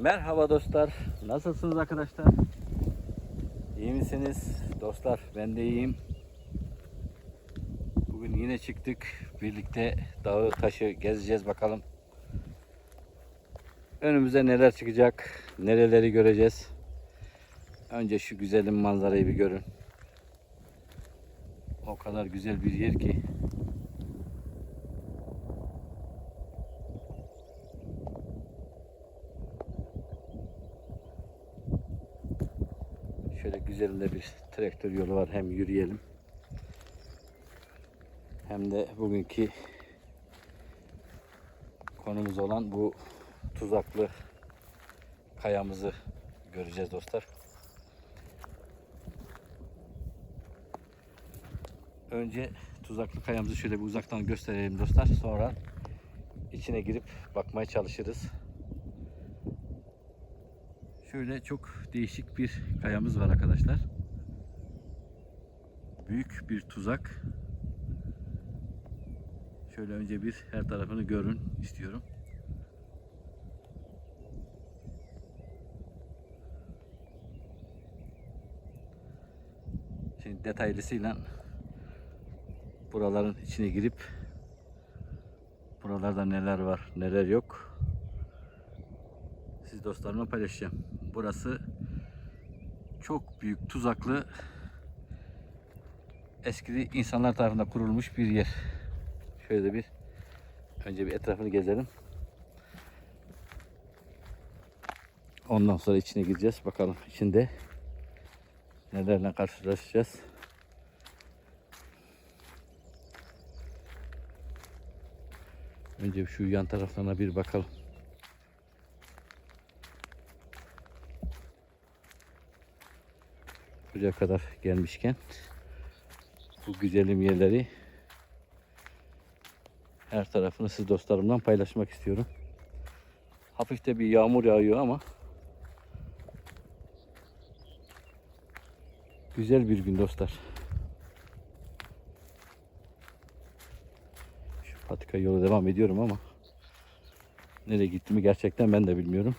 Merhaba dostlar. Nasılsınız arkadaşlar? İyi misiniz? Dostlar ben de iyiyim. Bugün yine çıktık. Birlikte dağı taşı gezeceğiz bakalım. Önümüze neler çıkacak? Nereleri göreceğiz? Önce şu güzelim manzarayı bir görün. O kadar güzel bir yer ki. Şöyle güzelinde bir traktör yolu var. Hem yürüyelim. Hem de bugünkü konumuz olan bu tuzaklı kayamızı göreceğiz dostlar. Önce tuzaklı kayamızı şöyle bir uzaktan gösterelim dostlar. Sonra içine girip bakmaya çalışırız. Şöyle çok değişik bir kayamız var arkadaşlar. Büyük bir tuzak. Şöyle önce bir her tarafını görün istiyorum. Şimdi detaylısıyla buraların içine girip buralarda neler var neler yok siz dostlarımla paylaşacağım. Burası çok büyük tuzaklı eski insanlar tarafından kurulmuş bir yer. Şöyle bir önce bir etrafını gezelim. Ondan sonra içine gireceğiz. Bakalım içinde nelerle karşılaşacağız. Önce şu yan taraflarına bir bakalım. Buraya kadar gelmişken bu güzelim yerleri her tarafını siz dostlarımdan paylaşmak istiyorum. Hafif de bir yağmur yağıyor ama güzel bir gün dostlar. Şu patika yola devam ediyorum ama nereye gittiğimi gerçekten ben de bilmiyorum.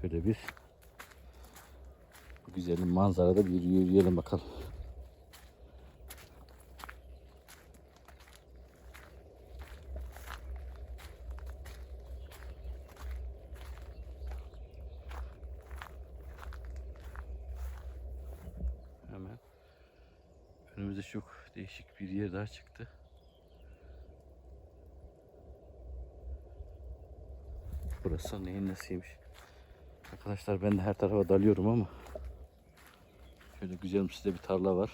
Şöyle bir bu güzelim manzarada bir yürüyelim bakalım. Hemen önümüzde çok değişik bir yer daha çıktı. Burası neyin nesiymiş? Arkadaşlar ben de her tarafa dalıyorum ama şöyle güzel size bir tarla var.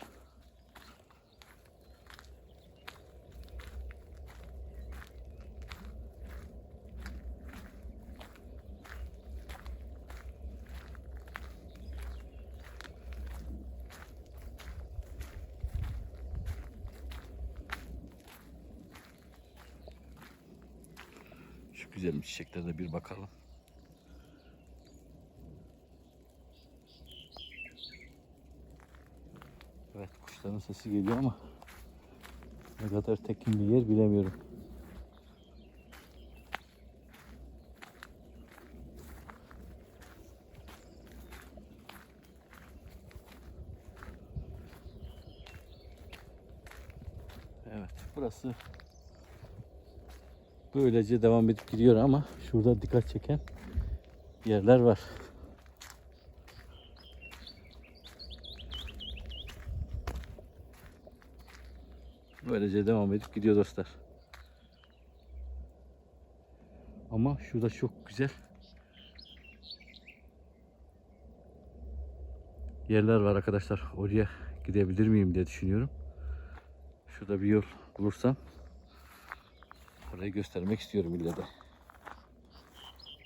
Şu güzel çiçeklere bir bakalım. Evet kuşların sesi geliyor ama ne kadar tekin bir yer bilemiyorum. Evet burası böylece devam edip gidiyor ama şurada dikkat çeken yerler var. Böylece devam edip gidiyor dostlar. Ama şurada çok güzel yerler var arkadaşlar. Oraya gidebilir miyim diye düşünüyorum. Şurada bir yol bulursam orayı göstermek istiyorum ille de.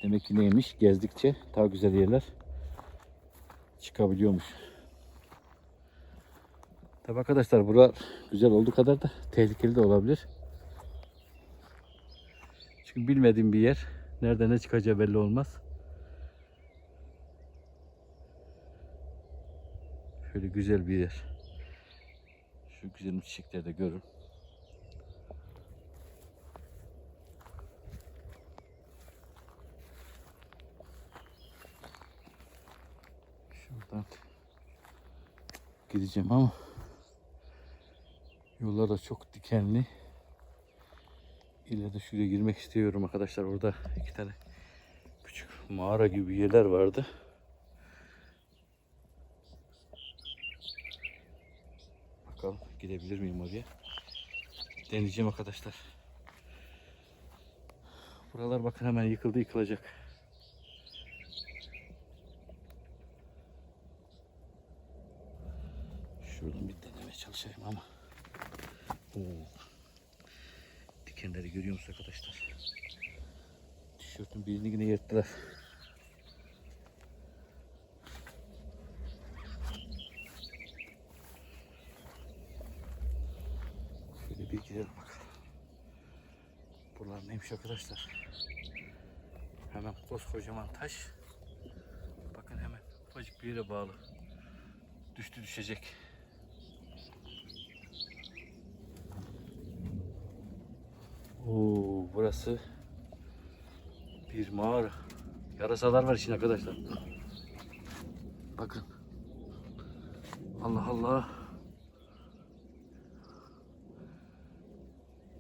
Demek ki neymiş? Gezdikçe daha güzel yerler çıkabiliyormuş. Tabi arkadaşlar buralar güzel olduğu kadar da tehlikeli de olabilir. Çünkü bilmediğim bir yer. Nerede ne çıkacağı belli olmaz. Şöyle güzel bir yer. Şu güzel çiçekleri de görün. Şuradan gideceğim ama yollar da çok dikenli. İleride şuraya girmek istiyorum arkadaşlar. Orada iki tane küçük mağara gibi yerler vardı. Bakalım gidebilir miyim oraya? Deneyeceğim arkadaşlar. Buralar bakın hemen yıkıldı yıkılacak. Şuradan bir denemeye çalışayım ama. Oo. Dikenleri görüyor musunuz arkadaşlar? Tişörtün birini yine yırttılar. Şöyle bir gidelim bakalım. Buralar neymiş arkadaşlar? Hemen koskocaman taş. Bakın hemen ufacık bir yere bağlı. Düştü düşecek. Oo, burası bir mağara. Yarasalar var içinde arkadaşlar. Bakın. Allah Allah.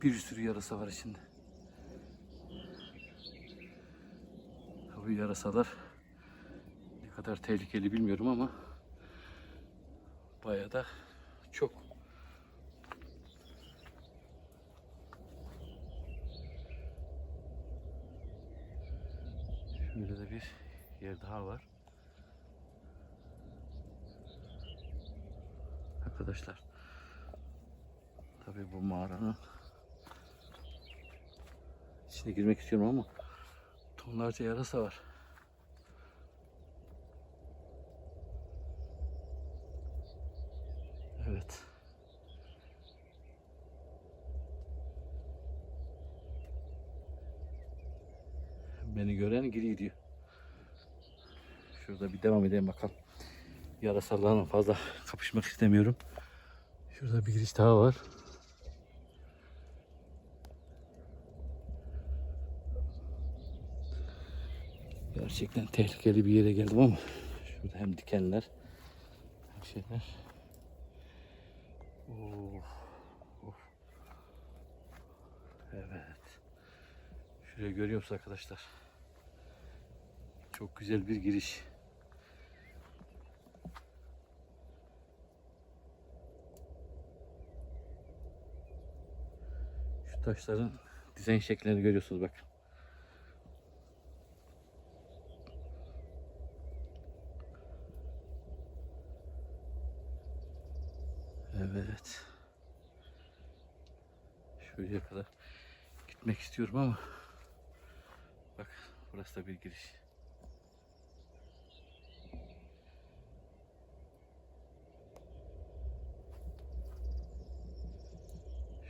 Bir sürü yarasa var içinde. Bu yarasalar ne kadar tehlikeli bilmiyorum ama bayağı da çok. Şöyle de bir yer daha var. Arkadaşlar tabii bu mağaranın içine girmek istiyorum ama tonlarca yarasa var. Evet. Beni gören geri gidiyor. Şurada bir devam edelim bakalım. Yarasalarla fazla kapışmak istemiyorum. Şurada bir giriş daha var. Gerçekten tehlikeli bir yere geldim ama şurada hem dikenler hem şeyler. Of, of. Evet. Şuraya görüyor musunuz arkadaşlar? Çok güzel bir giriş. Taşların dizayn şekillerini görüyorsunuz bak. Evet. Şuraya kadar gitmek istiyorum ama bak burası da bir giriş.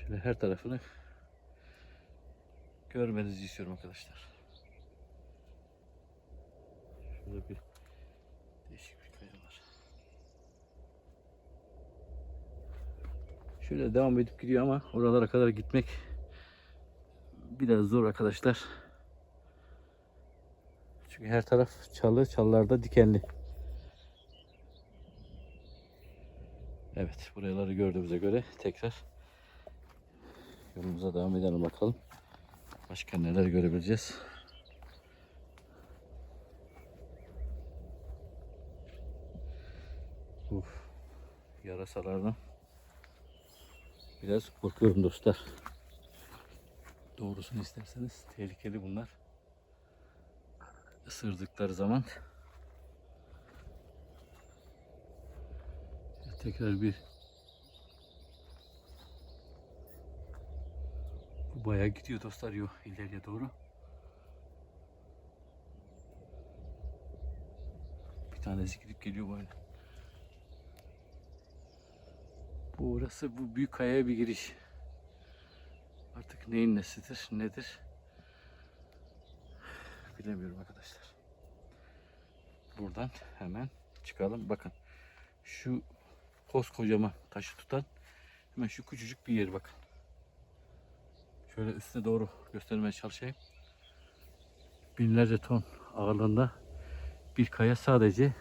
Şöyle her tarafını görmenizi istiyorum arkadaşlar. Şurada bir değişik bir kaya var. Şöyle devam edip gidiyor ama oralara kadar gitmek biraz zor arkadaşlar. Çünkü her taraf çalı, çalılarda dikenli. Evet, buraları gördüğümüze göre tekrar yolumuza devam edelim bakalım. Başka neler görebileceğiz. Uf, yarasalardan biraz korkuyorum dostlar. Doğrusunu isterseniz tehlikeli bunlar. Isırdıkları zaman tekrar bir bayağı gidiyor dostlar yo ileriye doğru. Bir tanesi gidip geliyor böyle. Bu orası bu büyük kayaya bir giriş. Artık neyin nesidir, nedir? Bilemiyorum arkadaşlar. Buradan hemen çıkalım. Bakın şu koskocaman taşı tutan hemen şu küçücük bir yer bakın. Şöyle üstüne doğru göstermeye çalışayım. Binlerce ton ağırlığında bir kaya sadece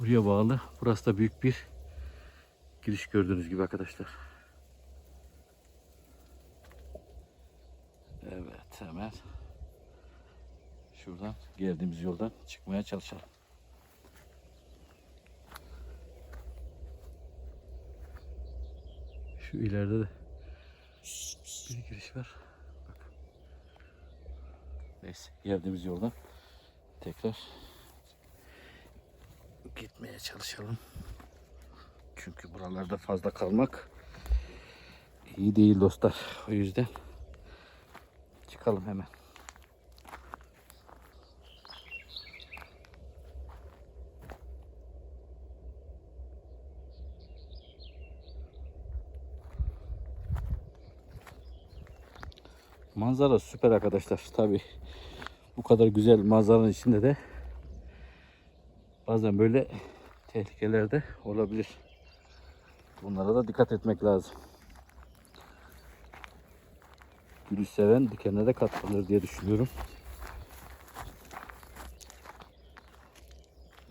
Oraya bağlı. Burası da büyük bir giriş gördüğünüz gibi arkadaşlar. Evet hemen şuradan geldiğimiz yoldan çıkmaya çalışalım. Şu ileride de bir giriş var. Bak. Neyse geldiğimiz yoldan tekrar gitmeye çalışalım. Çünkü buralarda fazla kalmak iyi değil dostlar. O yüzden çıkalım hemen. Manzara süper arkadaşlar. Tabi bu kadar güzel manzaranın içinde de bazen böyle tehlikeler de olabilir. Bunlara da dikkat etmek lazım. Gülü seven dikenine de katlanır diye düşünüyorum.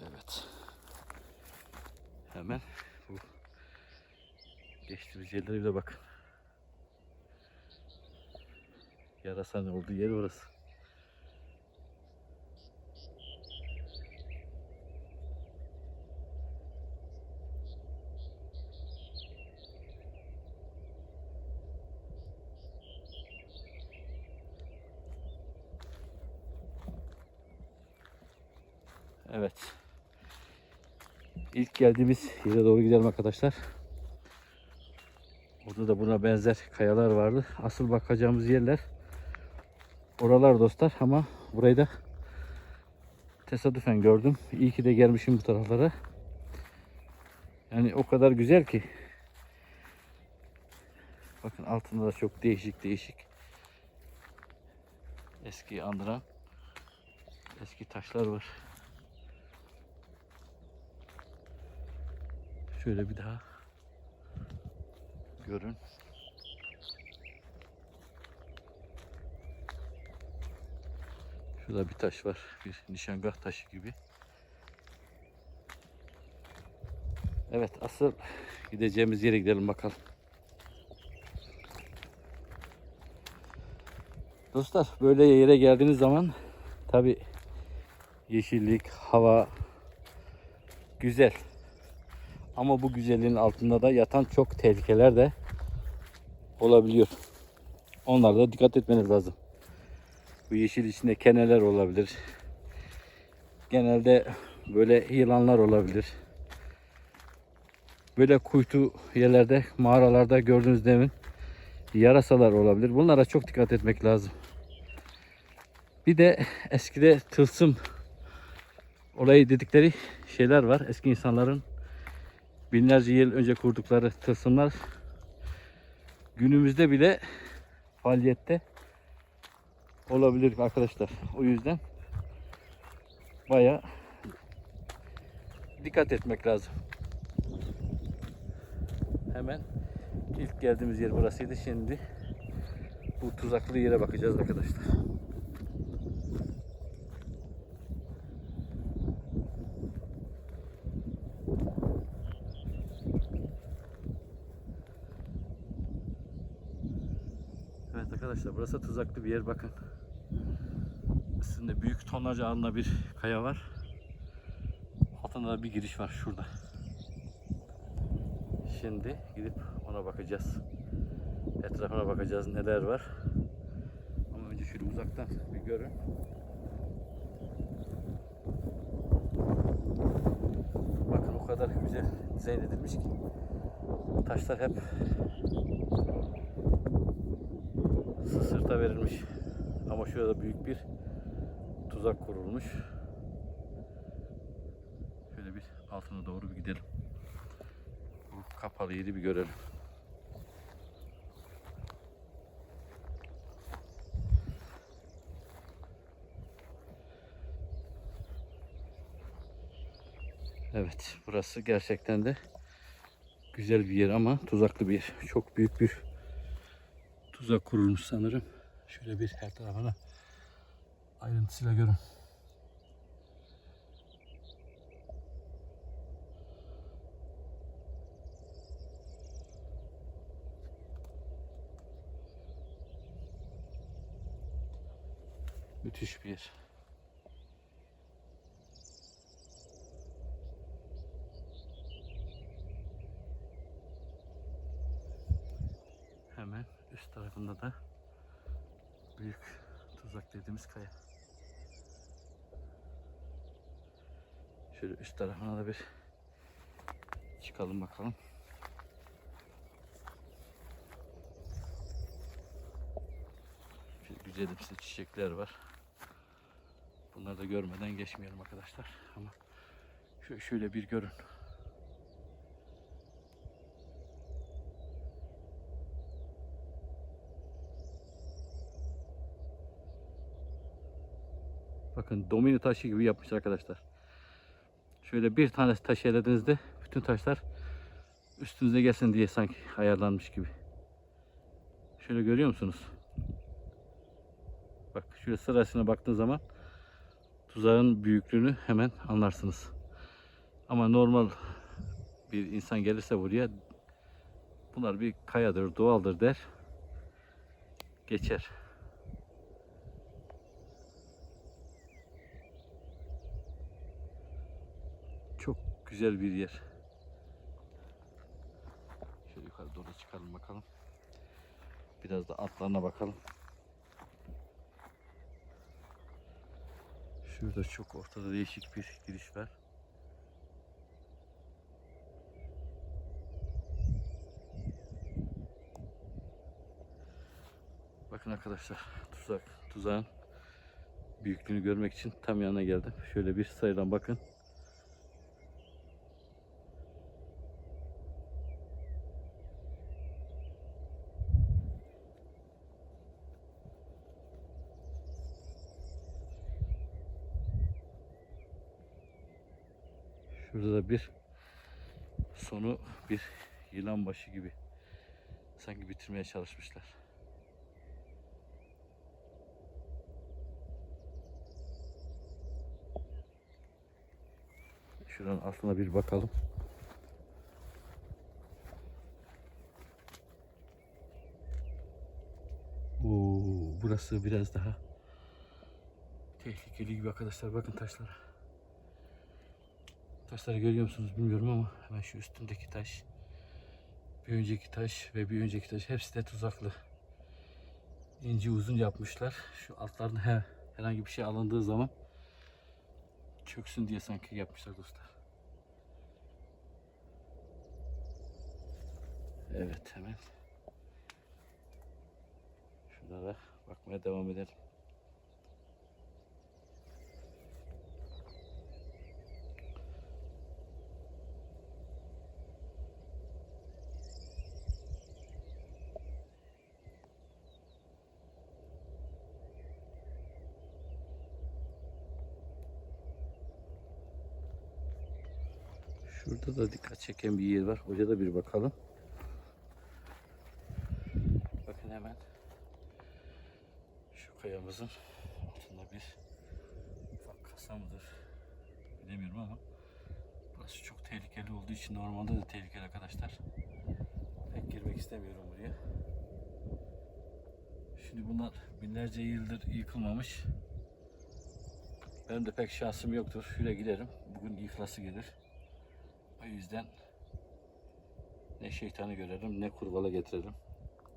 Evet. Hemen bu geçtiğimiz yerlere bir de bakın. Yarasanın olduğu yer orası. Evet. İlk geldiğimiz yere doğru gidelim arkadaşlar. Orada da buna benzer kayalar vardı. Asıl bakacağımız yerler oralar dostlar ama burayı da tesadüfen gördüm. İyi ki de gelmişim bu taraflara. Yani o kadar güzel ki. Bakın altında da çok değişik değişik eski andıran eski taşlar var. Şöyle bir daha görün. Şurada bir taş var. Bir nişangah taşı gibi. Evet asıl gideceğimiz yere gidelim bakalım. Dostlar böyle yere geldiğiniz zaman tabi yeşillik, hava güzel. Ama bu güzelliğin altında da yatan çok tehlikeler de olabiliyor. Onlara da dikkat etmeniz lazım. Bu yeşil içinde keneler olabilir. Genelde böyle yılanlar olabilir. Böyle kuytu yerlerde, mağaralarda gördüğünüz demin yarasalar olabilir. Bunlara çok dikkat etmek lazım. Bir de eskide tılsım olayı dedikleri şeyler var. Eski insanların binlerce yıl önce kurdukları tılsımlar günümüzde bile faaliyette olabilir arkadaşlar. O yüzden baya dikkat etmek lazım. Hemen ilk geldiğimiz yer burasıydı. Şimdi bu tuzaklı yere bakacağız arkadaşlar. Evet arkadaşlar burası tuzaklı bir yer bakın. Üstünde büyük tonlarca alına bir kaya var. Altında da bir giriş var şurada. Şimdi gidip ona bakacağız. Etrafına bakacağız neler var. Ama önce şöyle uzaktan bir görün. Bakın o kadar güzel dizayn edilmiş ki. Taşlar hep sırta verilmiş. Ama şurada büyük bir tuzak kurulmuş. Şöyle bir altına doğru bir gidelim. Bu kapalı yeri bir görelim. Evet, burası gerçekten de güzel bir yer ama tuzaklı bir yer. Çok büyük bir tuzak kurulmuş sanırım. Şöyle bir her tarafına ayrıntısıyla görün. Müthiş bir yer. Üst tarafında da büyük tuzak dediğimiz kaya. Şöyle üst tarafına da bir çıkalım bakalım. Şöyle güzelimsi çiçekler var. Bunları da görmeden geçmeyelim arkadaşlar. Ama şöyle bir görün. Bakın domino taşı gibi yapmış arkadaşlar. Şöyle bir tanesi taş elediğinizde bütün taşlar üstünüze gelsin diye sanki ayarlanmış gibi. Şöyle görüyor musunuz? Bak şöyle sırasına baktığın zaman tuzağın büyüklüğünü hemen anlarsınız. Ama normal bir insan gelirse buraya bunlar bir kayadır, doğaldır der. Geçer. Çok güzel bir yer. Şöyle yukarı doğru çıkalım bakalım. Biraz da altlarına bakalım. Şurada çok ortada değişik bir giriş var. Bakın arkadaşlar tuzak tuzağın büyüklüğünü görmek için tam yanına geldim. Şöyle bir sayıdan bakın. Şurada da bir sonu bir yılan başı gibi sanki bitirmeye çalışmışlar. Şuranın altına bir bakalım. Oo, burası biraz daha tehlikeli gibi arkadaşlar. Bakın taşlara. Taşları görüyor musunuz bilmiyorum ama hemen şu üstündeki taş, bir önceki taş ve bir önceki taş hepsi de tuzaklı. İnce uzun yapmışlar. Şu altlarına her, herhangi bir şey alındığı zaman çöksün diye sanki yapmışlar dostlar. Evet hemen şunlara bakmaya devam edelim. Şurada da dikkat çeken bir yer var. Hoca da bir bakalım. Bakın hemen şu kayamızın altında bir ufak kasa mıdır bilemiyorum ama burası çok tehlikeli olduğu için normalde de tehlikeli arkadaşlar. Pek girmek istemiyorum buraya. Şimdi bunlar binlerce yıldır yıkılmamış. Benim de pek şansım yoktur. Şöyle giderim. Bugün yıkılası gelir. O yüzden ne şeytanı görelim ne kurbalı getirelim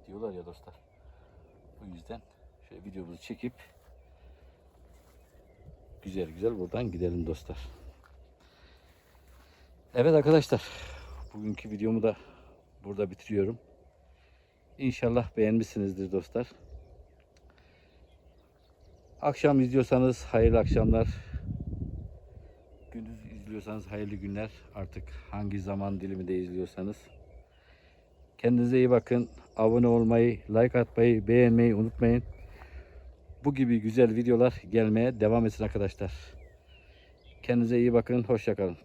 diyorlar ya dostlar. O yüzden şöyle videomuzu çekip güzel güzel buradan gidelim dostlar. Evet arkadaşlar bugünkü videomu da burada bitiriyorum. İnşallah beğenmişsinizdir dostlar. Akşam izliyorsanız hayırlı akşamlar. Gündüz izliyorsanız hayırlı günler. Artık hangi zaman diliminde izliyorsanız. Kendinize iyi bakın. Abone olmayı, like atmayı, beğenmeyi unutmayın. Bu gibi güzel videolar gelmeye devam etsin arkadaşlar. Kendinize iyi bakın. Hoşçakalın.